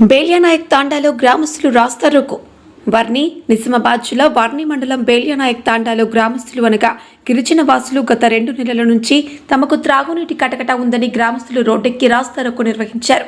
బేలియానాయక్ తాండాలో గ్రామస్తులు రాస్తారోకు. వర్ణి నిజామాబాద్ జిల్లా వర్ణి మండలం బేలియానాయక్ తాండాలో గ్రామస్తులు అనగా గిరిజన వాసులు గత రెండు నెలల నుంచి తమకు త్రాగునీటి కటకట ఉందని గ్రామస్తులు రోడ్డెక్కి రాస్తారోకు నిర్వహించారు.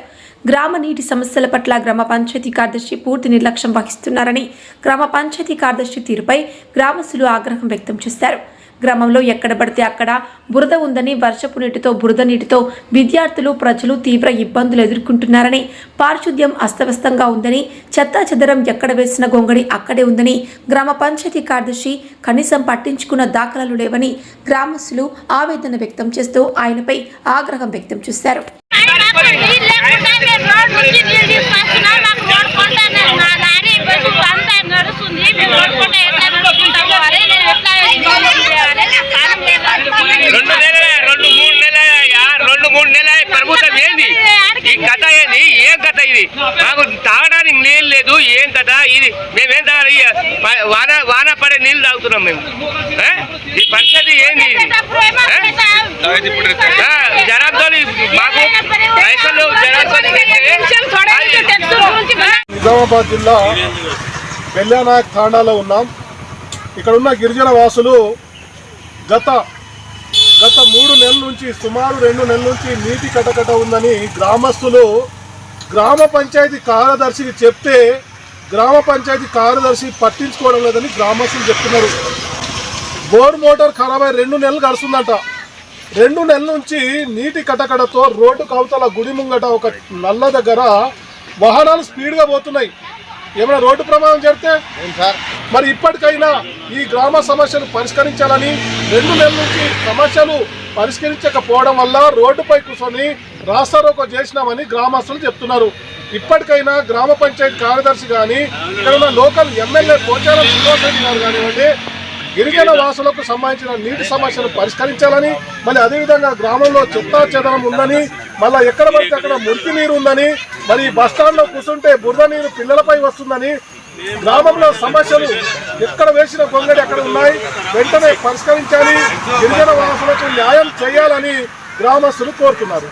గ్రామ నీటి సమస్యల పట్ల గ్రామ పంచాయతీ కార్యదర్శి పూర్తి నిర్లక్ష్యం వహిస్తున్నారని గ్రామ పంచాయతీ కార్యదర్శి తీరుపై గ్రామస్తులు ఆగ్రహం వ్యక్తం చేశారు. గ్రామంలో ఎక్కడ పడితే అక్కడ బురద ఉందని వర్షపు నీటితో బురద నీటితో విద్యార్థులు ప్రజలు తీవ్ర ఇబ్బందులు ఎదుర్కొంటున్నారని పారిశుద్ధ్యం అస్తవ్యస్తంగా ఉందని చెత్తా చెదరం ఎక్కడ వేసిన గొంగడి అక్కడే ఉందని గ్రామ పంచాయతీ కార్యదర్శి కనీసం పట్టించుకున్న దాఖలాలు లేవని గ్రామస్తులు ఆవేదన వ్యక్తం చేస్తూ ఆయనపై ఆగ్రహం వ్యక్తం చేశారు మాకు నీళ్ళు లేకుండా మేము రోడ్ నుంచి నీళ్ళు తీసుకొస్తున్నాం. మాకు రోడ్ కొంటానే మా లారీ బస్సు అంతా నడుస్తుంది. మేము రోడ్ కొంట ఎట్లా నడుచుకుంటాము? అరే నేను ఎట్లా ఇంజనీరింగ్ చేయాలి? నాకు కాలం లేదా? రెండు నెలలే రెండు మూడు నెలలయ్యా రెండు మూడు నెలలు ప్రభుత్వం ఏంది ఈ కథ ఏంది ఏం కథ ఇది మాకు తాగడానికి నీళ్ళు లేదు ఏం కదా ఇది మేమేం తాగాలి? వాన వాన పడే నీళ్ళు తాగుతున్నాం మేము. ఈ పరిస్థితి ఏంది ఇది? మాకు పైసలు నిజామాబాద్ జిల్లా బెల్లానాయక్ తాండాలో ఉన్నాం. ఇక్కడ ఉన్న గిరిజన వాసులు గత గత మూడు నెలల నుంచి సుమారు రెండు నెలల నుంచి నీటి కటకట ఉందని గ్రామస్తులు గ్రామ పంచాయతీ కార్యదర్శికి చెప్తే గ్రామ పంచాయతీ కార్యదర్శి పట్టించుకోవడం లేదని గ్రామస్తులు చెప్తున్నారు. బోర్ మోటార్ ఖరాబ్ అయి రెండు నెలలు గడుస్తుందంట. రెండు నెలల నుంచి నీటి కటకడతో రోడ్డు కవతల గుడి ముంగట ఒక నల్ల దగ్గర వాహనాలు స్పీడ్గా పోతున్నాయి. ఏమైనా రోడ్డు ప్రమాదం జరిగితే? మరి ఇప్పటికైనా ఈ గ్రామ సమస్యలు పరిష్కరించాలని రెండు నెలల నుంచి సమస్యలు పరిష్కరించకపోవడం వల్ల రోడ్డుపై కూర్చొని రాస్తారోకో చేసినామని గ్రామస్తులు చెప్తున్నారు. ఇప్పటికైనా గ్రామ పంచాయతీ కార్యదర్శి కానీ ఇక్కడ ఉన్న లోకల్ ఎమ్మెల్యే పోచారం శ్రీనివాస్ రెడ్డి గారు కానివ్వండి గిరిజన వాసులకు సంబంధించిన నీటి సమస్యలు పరిష్కరించాలని మళ్ళీ అదేవిధంగా గ్రామంలో చెత్తా చెదనం ఉందని మళ్ళీ ఎక్కడ పడితే అక్కడ మురికి నీరు ఉందని మరి బస్ స్టాండ్లో కూర్చుంటే బురద నీరు పిల్లలపై వస్తుందని గ్రామంలో సమస్యలు ఎక్కడ వేసిన గొంగడి అక్కడ ఉన్నాయి వెంటనే పరిష్కరించాలి గిరిజన వాసులకు న్యాయం చేయాలని గ్రామస్తులు కోరుతున్నారు.